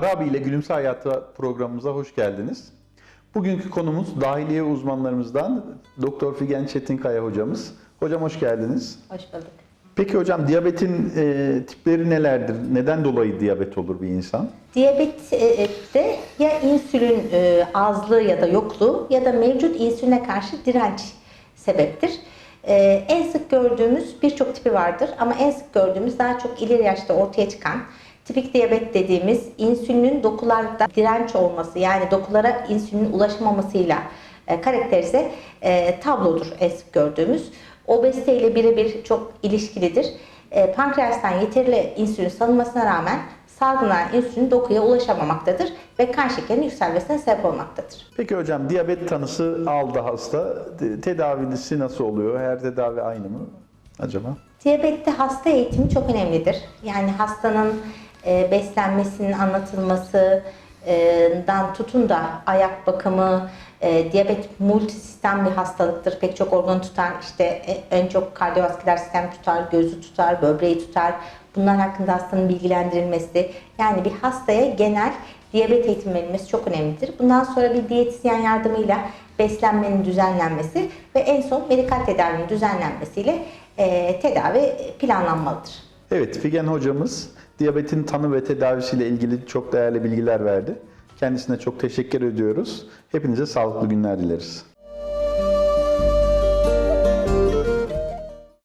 Farabi ile Gülümse Hayatı programımıza hoş geldiniz. Bugünkü konumuz dahiliye uzmanlarımızdan Doktor Figen Çetinkaya hocamız. Hocam hoş geldiniz. Hoş bulduk. Peki hocam diyabetin e, tipleri nelerdir? Neden dolayı diyabet olur bir insan? Diyabette ya insülin e, azlığı ya da yokluğu ya da mevcut insüline karşı direnç sebeptir. E, en sık gördüğümüz birçok tipi vardır ama en sık gördüğümüz daha çok ileri yaşta ortaya çıkan tipik diyabet dediğimiz insülinin dokularda direnç olması yani dokulara insülinin ulaşamamasıyla e, karakterize e, tablodur en sık gördüğümüz. Obezite ile birebir çok ilişkilidir. E, pankreastan yeterli insülin salınmasına rağmen salgılanan insülin dokuya ulaşamamaktadır ve kan şekerinin yükselmesine sebep olmaktadır. Peki hocam diyabet tanısı aldı hasta. Te- Tedavisi nasıl oluyor? Her tedavi aynı mı acaba? Diyabette hasta eğitimi çok önemlidir. Yani hastanın e, beslenmesinin anlatılması, e, dan tutun da ayak bakımı, e, diyabet multisistem bir hastalıktır. Pek çok organı tutar. İşte e, en çok kardiyovasküler sistem tutar, gözü tutar, böbreği tutar. Bunlar hakkında hastanın bilgilendirilmesi. Yani bir hastaya genel diyabet eğitimi verilmesi çok önemlidir. Bundan sonra bir diyetisyen yardımıyla beslenmenin düzenlenmesi ve en son medikal tedavinin düzenlenmesiyle e, tedavi planlanmalıdır. Evet, Figen hocamız diyabetin tanı ve tedavisiyle ilgili çok değerli bilgiler verdi. Kendisine çok teşekkür ediyoruz. Hepinize sağlıklı günler dileriz.